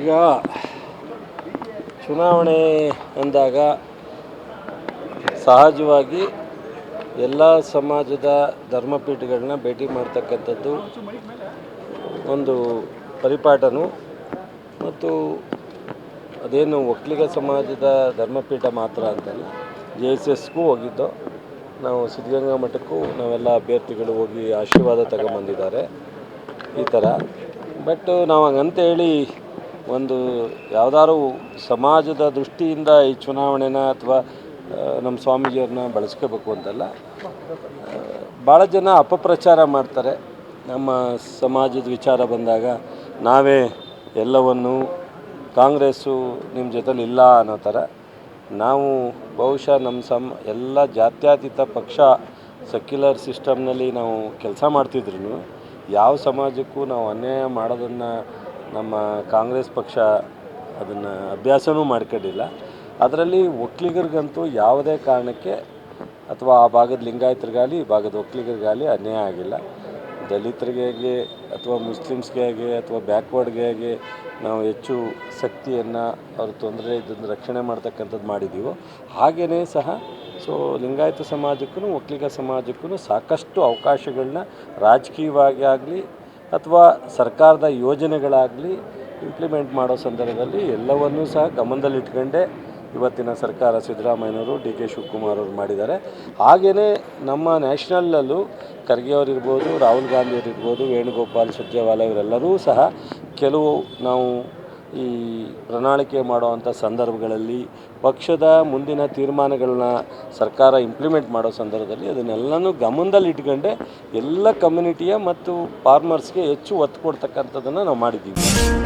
ಈಗ ಚುನಾವಣೆ ಅಂದಾಗ ಸಹಜವಾಗಿ ಎಲ್ಲ ಸಮಾಜದ ಧರ್ಮಪೀಠಗಳನ್ನ ಭೇಟಿ ಮಾಡ್ತಕ್ಕಂಥದ್ದು ಒಂದು ಪರಿಪಾಠನು ಮತ್ತು ಅದೇನು ಒಕ್ಕಲಿಗ ಸಮಾಜದ ಧರ್ಮಪೀಠ ಮಾತ್ರ ಅಂತಲ್ಲ, ಜೆ ಎಸ್ ಎಸ್ಗೂ ಹೋಗಿದ್ದು. ನಾವು ಸಿದ್ಧಗಂಗಾ ಮಠಕ್ಕೂ ನಾವೆಲ್ಲ ಅಭ್ಯರ್ಥಿಗಳು ಹೋಗಿ ಆಶೀರ್ವಾದ ತಗೊಂಬಂದಿದ್ದಾರೆ ಈ ಥರ. ಬಟ್ ನಾವು ಹಂಗಂತೇಳಿ ಒಂದು ಯಾವ್ದಾದ್ರು ಸಮಾಜದ ದೃಷ್ಟಿಯಿಂದ ಈ ಚುನಾವಣೆನ ಅಥವಾ ನಮ್ಮ ಸ್ವಾಮೀಜಿಯವ್ರನ್ನ ಬಳಸ್ಕೋಬೇಕು ಅಂತಲ್ಲ ಭಾಳ ಜನ ಅಪಪ್ರಚಾರ ಮಾಡ್ತಾರೆ. ನಮ್ಮ ಸಮಾಜದ ವಿಚಾರ ಬಂದಾಗ ನಾವೇ ಎಲ್ಲವನ್ನು ಕಾಂಗ್ರೆಸ್ಸು ನಿಮ್ಮ ಜೊತೆಲಿ ಇಲ್ಲ ಅನ್ನೋ ಥರ ನಾವು ಬಹುಶಃ ನಮ್ಮ ಸಮ, ಎಲ್ಲ ಜಾತ್ಯತೀತ ಪಕ್ಷ ಸೆಕ್ಯುಲರ್ ಸಿಸ್ಟಮ್ನಲ್ಲಿ ನಾವು ಕೆಲಸ ಮಾಡ್ತಿದ್ರು ಯಾವ ಸಮಾಜಕ್ಕೂ ನಾವು ಅನ್ಯಾಯ ಮಾಡೋದನ್ನು ನಮ್ಮ ಕಾಂಗ್ರೆಸ್ ಪಕ್ಷ ಅದನ್ನು ಅಭ್ಯಾಸವೂ ಮಾಡ್ಕೊಂಡಿಲ್ಲ. ಅದರಲ್ಲಿ ಒಕ್ಕಲಿಗರಿಗಂತೂ ಯಾವುದೇ ಕಾರಣಕ್ಕೆ ಅಥವಾ ಆ ಭಾಗದ ಲಿಂಗಾಯತರಿಗಾಗಲಿ, ಈ ಭಾಗದ ಒಕ್ಕಲಿಗರಿಗಾಗಲಿ ಅನ್ಯಾಯ ಆಗಿಲ್ಲ. ದಲಿತರಿಗೆ ಅಥವಾ ಮುಸ್ಲಿಮ್ಸ್ಗೆ ಹೇಗೆ ಅಥವಾ ಬ್ಯಾಕ್ವರ್ಡ್ಗೆ ಹೇಗೆ ನಾವು ಹೆಚ್ಚು ಶಕ್ತಿಯನ್ನು ಅವ್ರ ತೊಂದರೆ ಇದನ್ನು ರಕ್ಷಣೆ ಮಾಡ್ತಕ್ಕಂಥದ್ದು ಮಾಡಿದ್ದೀವೋ ಹಾಗೆಯೇ ಸಹ ಸೊ ಲಿಂಗಾಯತ ಸಮಾಜಕ್ಕೂ ಒಕ್ಕಲಿಗ ಸಮಾಜಕ್ಕೂ ಸಾಕಷ್ಟು ಅವಕಾಶಗಳನ್ನ ರಾಜಕೀಯವಾಗಿ ಆಗಲಿ ಅಥವಾ ಸರ್ಕಾರದ ಯೋಜನೆಗಳಾಗಲಿ ಇಂಪ್ಲಿಮೆಂಟ್ ಮಾಡೋ ಸಂದರ್ಭದಲ್ಲಿ ಎಲ್ಲವನ್ನೂ ಸಹ ಗಮನದಲ್ಲಿಟ್ಕೊಂಡೇ ಇವತ್ತಿನ ಸರ್ಕಾರ ಸಿದ್ದರಾಮಯ್ಯನವರು ಡಿ ಕೆ ಶಿವಕುಮಾರ್ ಅವರು ಮಾಡಿದ್ದಾರೆ. ಹಾಗೆಯೇ ನಮ್ಮ ನ್ಯಾಷನಲ್ಲಲ್ಲೂ ಖರ್ಗೆ ಅವರಿರ್ಬೋದು, ರಾಹುಲ್ ಗಾಂಧಿ ಇರ್ಬೋದು ವೇಣುಗೋಪಾಲ್ ಸುರ್ಜೇವಾಲಾ ಇವರೆಲ್ಲರೂ ಸಹ ಕೆಲವು ನಾವು ಈ ಪ್ರಣಾಳಿಕೆ ಮಾಡುವಂಥ ಸಂದರ್ಭಗಳಲ್ಲಿ ಪಕ್ಷದ ಮುಂದಿನ ತೀರ್ಮಾನಗಳನ್ನ ಸರ್ಕಾರ ಇಂಪ್ಲಿಮೆಂಟ್ ಮಾಡೋ ಸಂದರ್ಭದಲ್ಲಿ ಅದನ್ನೆಲ್ಲನೂ ಗಮನದಲ್ಲಿ ಇಟ್ಕೊಂಡೆ ಎಲ್ಲ ಕಮ್ಯುನಿಟಿಯ ಮತ್ತು ಫಾರ್ಮರ್ಸ್ಗೆ ಹೆಚ್ಚು ಒತ್ತು ಕೊಡ್ತಕ್ಕಂಥದ್ದನ್ನು ನಾವು ಮಾಡಿದ್ದೀವಿ.